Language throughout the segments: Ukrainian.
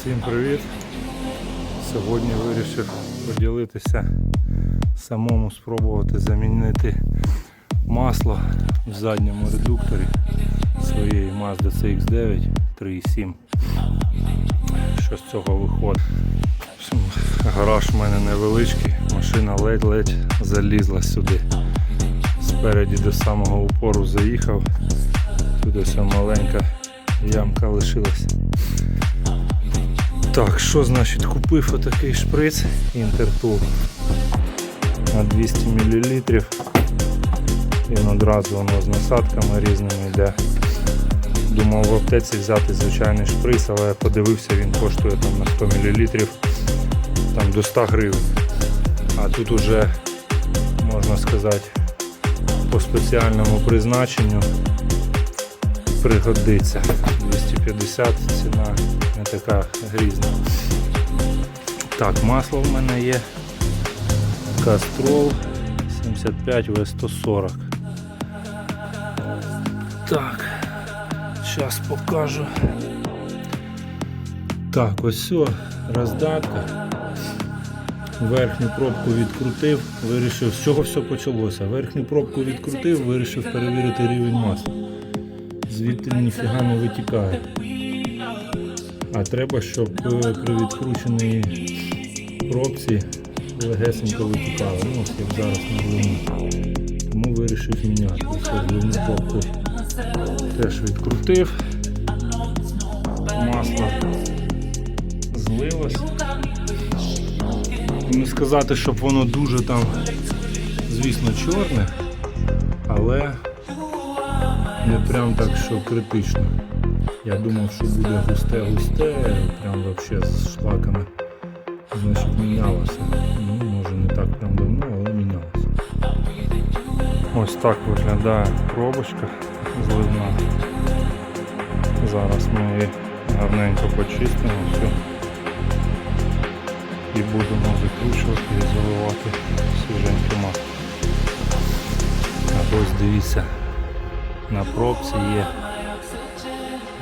Всім привіт! Сьогодні вирішив поділитися, самому спробувати замінити масло в задньому редукторі своєї Mazda CX9 3.7. Що з цього виходить? Гараж в мене невеличкий, машина ледь-ледь залізла сюди. Спереді до самого упору заїхав. Тут ось маленька ямка лишилась. Так, що значить купив отакий шприц Інтертул на 200 мл. Він одразу воно з насадками різними йде. Думав в аптеці взяти звичайний шприц, але я подивився, він коштує там на 100 мл там до 100 гривень. А тут уже можна сказати по спеціальному призначенню пригодиться. 250 ціна не така грізна. Так, масло в мене є. Кастрол 75 В140. Так, зараз покажу. Так, ось все, роздатка. Верхню пробку відкрутив, вирішив, з чого все почалося. Верхню пробку відкрутив, вирішив перевірити рівень масла. Звідти ніфіга не витікає. А треба, щоб е, при відкрученій пробці легесенько витікало. Ну, ось як зараз на глину. Тому вирішив міняти. Глину пробку теж відкрутив. Масло злилось. Не сказати, щоб воно дуже там, звісно, чорне, але не прям так, що критично. Я думав, що буде густе-густе, прям вообще з шлаками. Значить мінялося. Ну, може не так прям давно, але мінялося. Ось так виглядає пробочка зливна. Зараз ми її гарненько почистимо всю і будемо закручувати і заливати свіженьке масло. А ось дивіться, на пробці є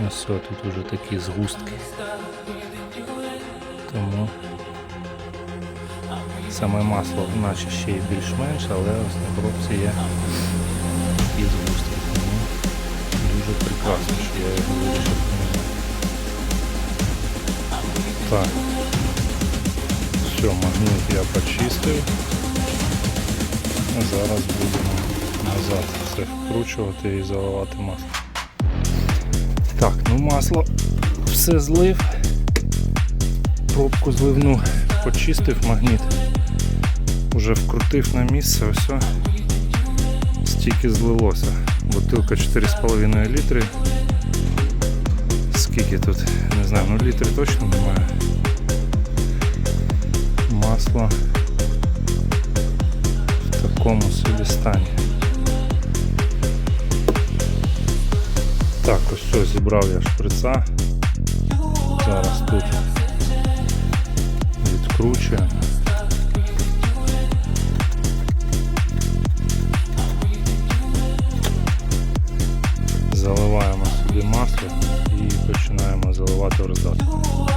ось тут уже такі згустки. Тому саме масло наче ще й більш-менш, але ось на пробці є такі згустки. Тому дуже прекрасно, що я його вирішив. Так. Все, магніт я почистив. Зараз будемо назад все вкручувати і заливати масло. Так, ну масло все злив. Пробку зливну почистив магніт. Уже вкрутив на місце, все. Стільки злилося. Бутилка 4,5 літри. Скільки тут? Не знаю, ну літри точно немає масло в такому собі стані. Так, ось що зібрав я шприца. Зараз тут відкручуємо. Заливаємо собі масло і починаємо заливати в роздатку.